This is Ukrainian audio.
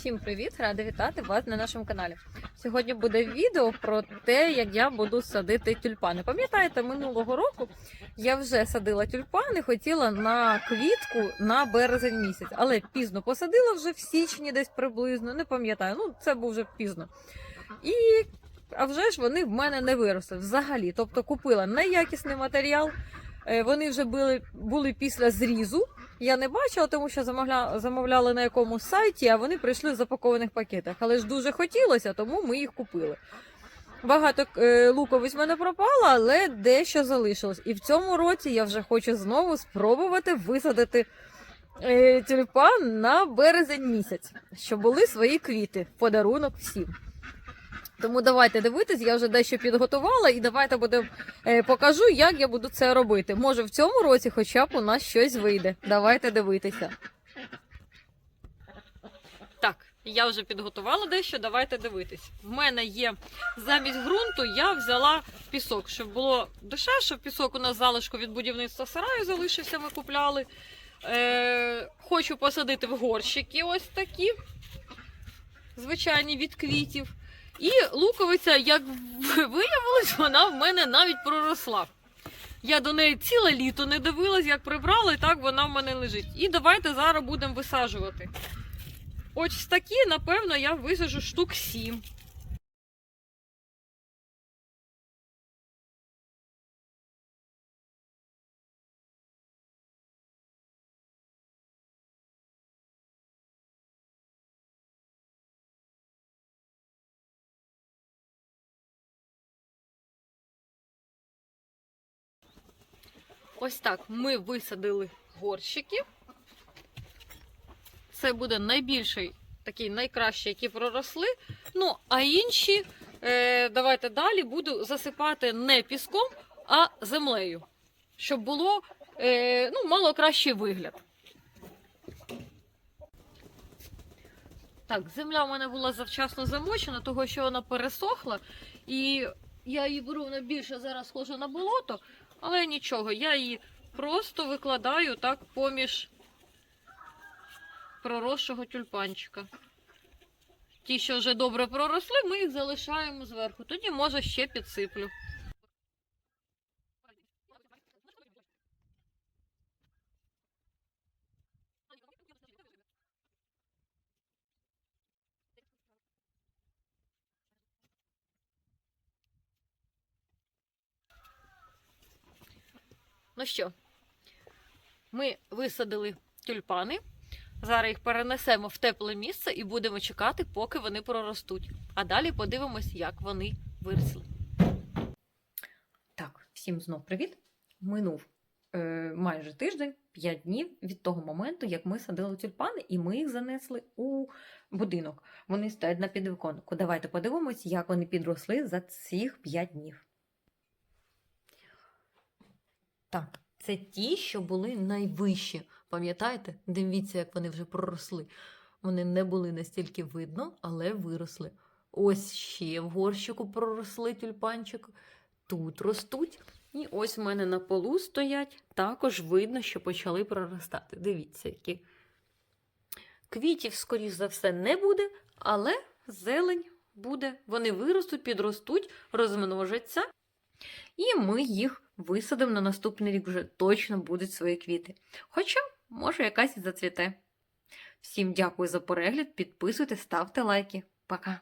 Всім привіт! Рада вітати вас на нашому каналі. Сьогодні буде відео про те, як я буду садити тюльпани. Пам'ятаєте, минулого року я вже садила тюльпани, хотіла на квітку на березень місяць, але пізно посадила вже в січні, десь приблизно, не пам'ятаю. Ну, це був вже пізно. І а вже ж вони в мене не виросли взагалі. Тобто купила неякісний матеріал. е, Вони вже були, були після зрізу. Я не бачила, тому що замовля... замовляли на якомусь сайті, а вони прийшли в запакованих пакетах. Але ж дуже хотілося, тому ми їх купили. Багато е, луковиць в мене пропало, але дещо залишилось. І в цьому році я вже хочу знову спробувати висадити е, тюльпан на березень місяць, щоб були свої квіти подарунок всім. Тому давайте дивитись, я вже дещо підготувала, і давайте будемо е, покажу, як я буду це робити. Може, в цьому році хоча б у нас щось вийде. Давайте дивитися. Так, я вже підготувала дещо, давайте дивитись. В мене є замість ґрунту, я взяла пісок, щоб було дешевше. Пісок у нас залишку від будівництва сараю залишився, ми купляли. Е, хочу посадити в горщики ось такі, звичайні від квітів. І луковиця, як виявилось, вона в мене навіть проросла. Я до неї ціле літо не дивилась, як прибрала, і так вона в мене лежить. І давайте зараз будемо висаджувати. Ось такі, напевно, я висаджу штук 7. Ось так ми висадили горщики. Це буде найбільший, такий найкращий, які проросли. Ну, а інші, е, давайте далі, буду засипати не піском, а землею. Щоб було е, ну, мало кращий вигляд. Так, земля в мене була завчасно замочена, того що вона пересохла. І я її беру вона більше зараз схожа на болото, але нічого, я її просто викладаю так поміж проросшого тюльпанчика. Ті, що вже добре проросли, ми їх залишаємо зверху. Тоді, може, ще підсиплю. Ну що, ми висадили тюльпани. Зараз їх перенесемо в тепле місце і будемо чекати, поки вони проростуть. А далі подивимось, як вони виросли. Так, всім знов привіт. Минув е, майже тиждень, 5 днів від того моменту, як ми садили тюльпани, і ми їх занесли у будинок. Вони стоять на підвіконнику. Давайте подивимось, як вони підросли за цих 5 днів. Так, це ті, що були найвищі. Пам'ятаєте? Дивіться, як вони вже проросли. Вони не були настільки видно, але виросли. Ось ще в горщику проросли тюльпанчик. Тут ростуть. І ось в мене на полу стоять. Також видно, що почали проростати. Дивіться, які. Квітів, скоріш за все, не буде, але зелень буде. Вони виростуть, підростуть, розмножаться. І ми їх висадимо на наступний рік вже точно будуть свої квіти. Хоча, може, якась і зацвіте. Всім дякую за перегляд, підписуйтесь, ставте лайки. Пока!